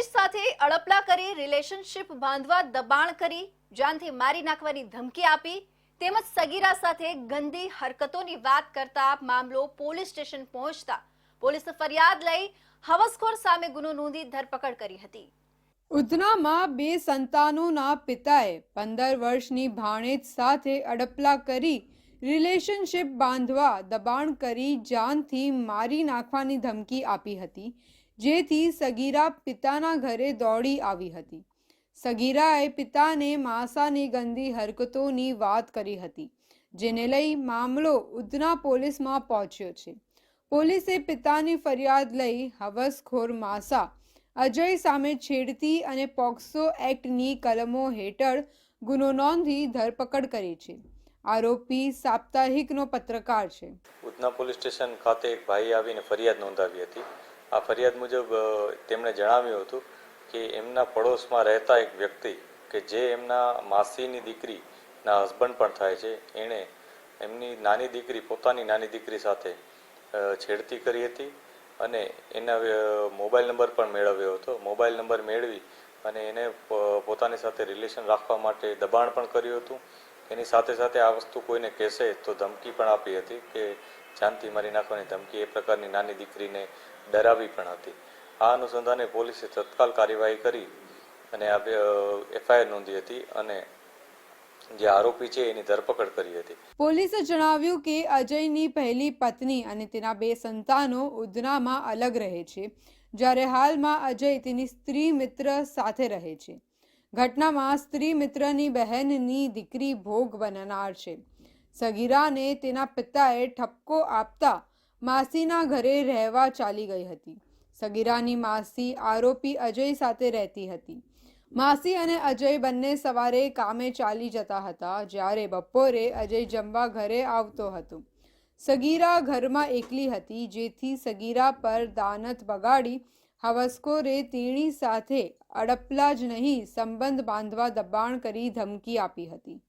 અજય સાથે અડપલા કરી રિલેશનશિપ બાંધવા દબાણ કરી, જાનથી મારી નાખવાની ધમકી આપી, તેમજ સગીરા સાથે ગંદી હરકતોની વાત કરતા મામલો પોલીસ સ્ટેશન પહોંચતા પોલીસે ફરિયાદ લઈ હવસખોર સામે ગુનો નોંધી ધરપકડ કરી હતી. ઉધનામાં બે સંતાનોના પિતાએ પંદર વર્ષની ભાણેજ સાથે અડપલા કરી રિલેશનશિપ બાંધવા દબાણ કરી, જાનથી મારી નાખવાની ધમકી આપી હતી. જેથી સગીરા પિતાના ઘરે દોડી આવી હતી. સગીરાએ પિતાને માસાની ગંદી હરકતોની વાત કરી હતી, જેને લઈ મામલો ઉધના પોલીસમાં પહોંચ્યો છે. પોલીસે પિતાની ફરિયાદ લઈ હવસખોર માસા, અજય સામે છેડતી અને પોક્સો એક્ટની કલમો હેઠળ ગુનો નોંધી ધરપકડ કરી છે. આરોપી સાપ્તાહિકનો પત્રકાર છે. ઉધના પોલીસ સ્ટેશન ખાતે એક ભાઈ આવીને ફરિયાદ નોંધાવી હતી. આ ફરિયાદ મુજબ તેમણે જણાવ્યું હતું કે એમના પડોશમાં રહેતા એક વ્યક્તિ કે જે એમના માસીની દીકરીના હસબન્ડ પણ થાય છે, એણે એમની નાની દીકરી, પોતાની નાની દીકરી સાથે છેડતી કરી હતી અને એના મોબાઈલ નંબર પણ મેળવ્યો હતો. મોબાઈલ નંબર મેળવી અને એને પોતાની સાથે રિલેશન રાખવા માટે દબાણ પણ કર્યું હતું. એની સાથે સાથે આ વસ્તુ કોઈને કહેશે તો ધમકી પણ આપી હતી કે જાનથી મારી નાખવાની ધમકી એ પ્રકારની નાની દીકરીને ડરાવી પણ હતી. આ અનુસંધાને પોલીસે તત્કાલ કાર્યવાહી કરી અને આ એફઆઈઆર નોંધી હતી અને જે આરોપી છે એની ધરપકડ કરી હતી. પોલીસે જણાવ્યું કે અજયની પહેલી પત્ની અને તેના બે સંતાનો ઉધનામાં અલગ રહે છે. જ્યારે હાલમાં અજય તેની સ્ત્રી મિત્ર સાથે રહે છે. ઘટનામાં સ્ત્રી મિત્રની બહેનની દીકરી ભોગ બનનાર છે. સગીરાને તેના પિતાએ ઠપકો આપતા માસીના ઘરે રહેવા ચાલી ગઈ હતી. સગીરાની માસી આરોપી અજય સાથે રહેતી હતી. માસી અને અજય બંને સવારે કામે ચાલી જતા હતા, જ્યારે બપોરે અજય જમવા ઘરે આવતો હતો. સગીરા ઘરમાં એકલી હતી, જેથી સગીરા પર દાનત બગાડી, હવસખોરે તેણી સાથે અડપલા જ નહીં, સંબંધ બાંધવા દબાણ કરી ધમકી આપી હતી.